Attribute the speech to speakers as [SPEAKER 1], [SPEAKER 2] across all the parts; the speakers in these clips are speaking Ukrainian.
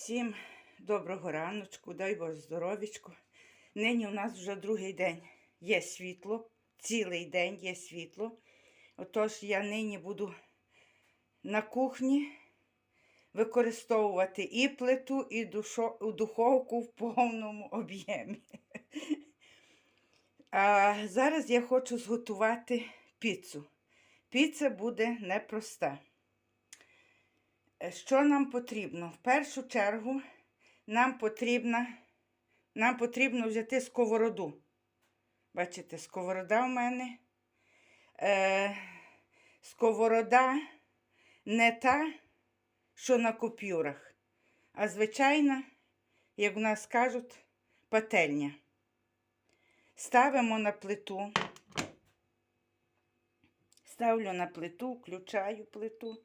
[SPEAKER 1] Всім доброго раночку, дай Боже здоровічку. Нині у нас вже другий день є світло, цілий день є світло. Отож, я нині буду на кухні використовувати і плиту, і духовку в повному об'ємі. А зараз я хочу зготувати піцу. Піца буде непроста. Що нам потрібно? В першу чергу нам потрібно, нам потрібно взяти сковороду. Бачите, сковорода в мене. Е, сковорода не та, що на купюрах, а звичайна, як в нас кажуть, пательня. Ставимо на плиту. Ставлю на плиту, включаю плиту.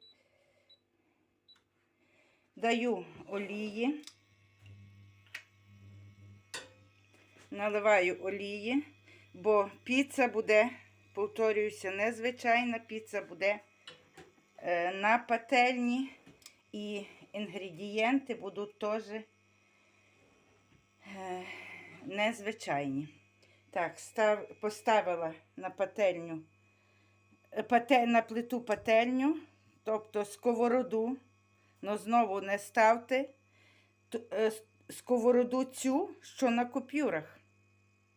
[SPEAKER 1] Даю олії, наливаю олії, бо піца буде, повторююся, незвичайна піца буде е, на пательні і інгредієнти будуть теж е, незвичайні. Так, став, поставила на пательню, е, пате, на плиту пательню, тобто сковороду. Ну, знову не ставте е, сковороду цю, що на купюрах,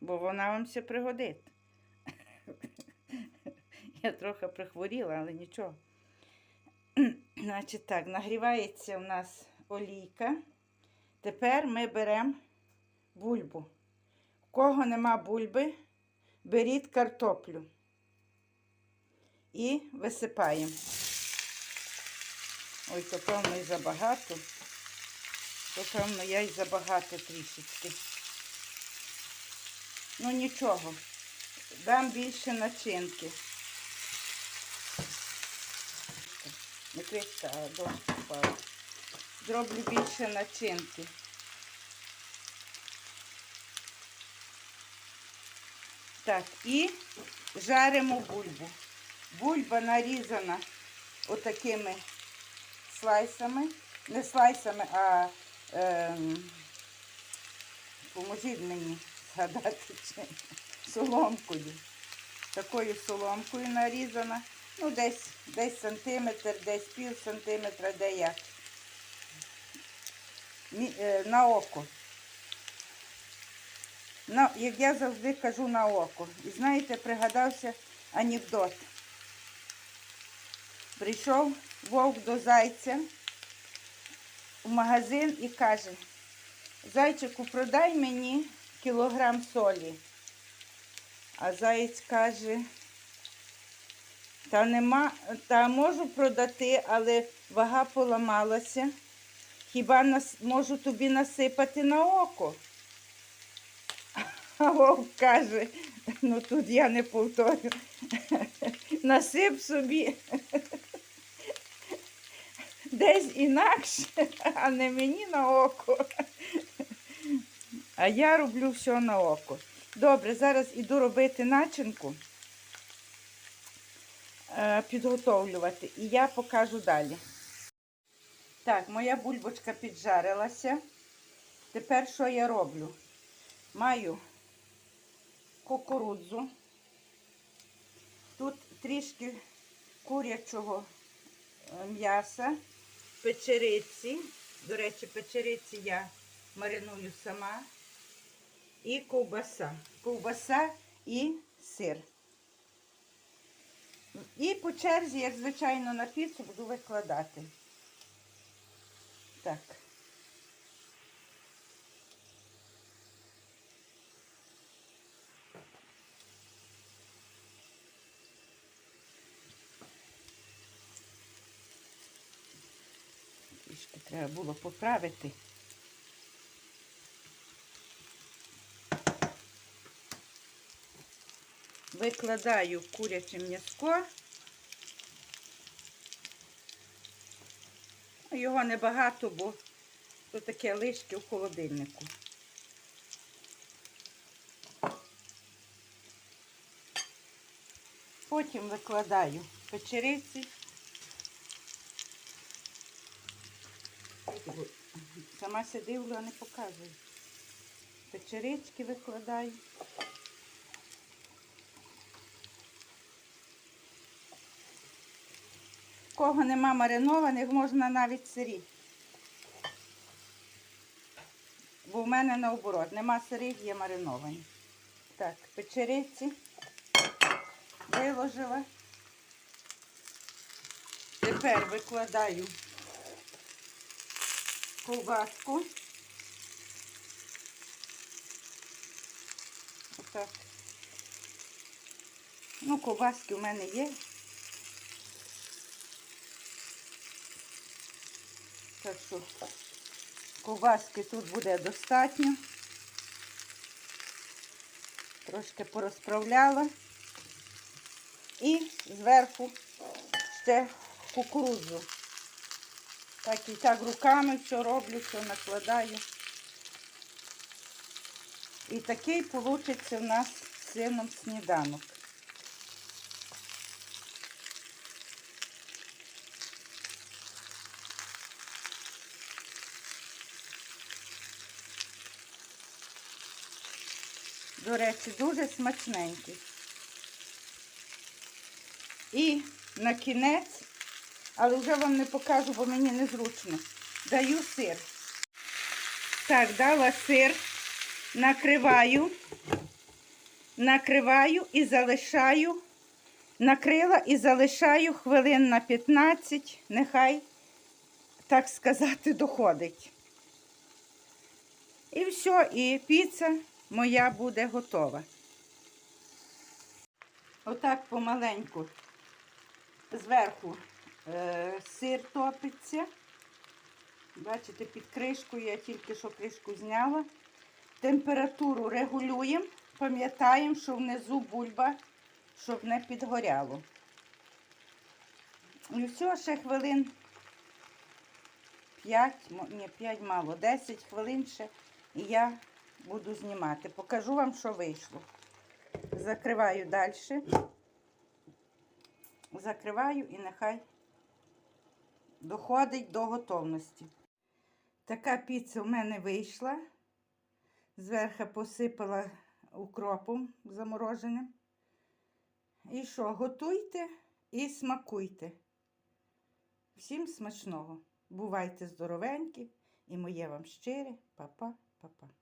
[SPEAKER 1] бо вона вам все пригодить. Я трохи прихворіла, але нічого. Значить так, нагрівається у нас олійка. Тепер ми беремо бульбу. У кого нема бульби, беріть картоплю і висипаємо. Ой, то певно і забагато. То певно я й забагато трішечки. Ну нічого. Дам більше начинки. Не кришка, а дошка впала. Зроблю більше начинки. Так, і жаримо бульбу. Бульба нарізана отакими слайсами. Не слайсами, а ем, поможіть мені згадати чим. Соломкою. Такою соломкою нарізана. Ну, десь, десь сантиметр, десь пів сантиметра, де. Мі- е, На око. На, як я завжди кажу на око. І знаєте, пригадався анекдот. Прийшов вовк до зайця в магазин і каже, зайчику, продай мені кілограм солі. А заєць каже, та нема, та можу продати, але вага поламалася. Хіба нас, можу тобі насипати на око? А вовк каже, ну тут я не повторю. Насип собі десь інакше, а не мені на око. А я роблю все на око. Добре, зараз іду робити начинку, е, підготовлювати, і я покажу далі. Так, моя бульбочка піджарилася. Тепер що я роблю? Маю кукурудзу. Тут трішки курячого е, м'яса, печериці. До речі, печериці я мариную сама. І ковбаса. Ковбаса і сир. І по черзі, як звичайно, на піцу буду викладати. Так. Трішки треба було поправити. Викладаю куряче м'яско. Його небагато, бо то таке лишки в холодильнику. Потім викладаю печериці. Сама се дивлю, а не показую. Печерички викладаю. Кого нема маринованих, можна навіть сирі. Бо в мене наоборот, нема сирих, є мариновані. Так, печериці виложила. Тепер викладаю ковбаску. Отак. Ну, ковбаски у мене є. Так що ковбаски тут буде достатньо. Трошки порозправляла. І зверху ще кукурудзу. Так і так руками все роблю, все накладаю. І такий вийде у нас з сином сніданок. До речі, дуже смачненький. І на кінець, але вже вам не покажу, бо мені незручно. Даю сир. Так, дала сир, накриваю, накриваю і залишаю, накрила і залишаю хвилин на 15, нехай, так сказати, доходить. І все, і піца моя буде готова. Отак помаленьку зверху сир топиться. Бачите, під кришкою я тільки що кришку зняла. Температуру регулюємо, пам'ятаємо, що внизу бульба, щоб не підгоряло. І все, ще хвилин 5, ні, 5 мало, 10 хвилин ще і я буду знімати. Покажу вам, що вийшло. Закриваю далі. Закриваю і нехай доходить до готовності. Така піца в мене вийшла. Зверху посипала укропом замороженим. І що, готуйте і смакуйте. Всім смачного. Бувайте здоровенькі і моє вам щире. Па-па, па-па.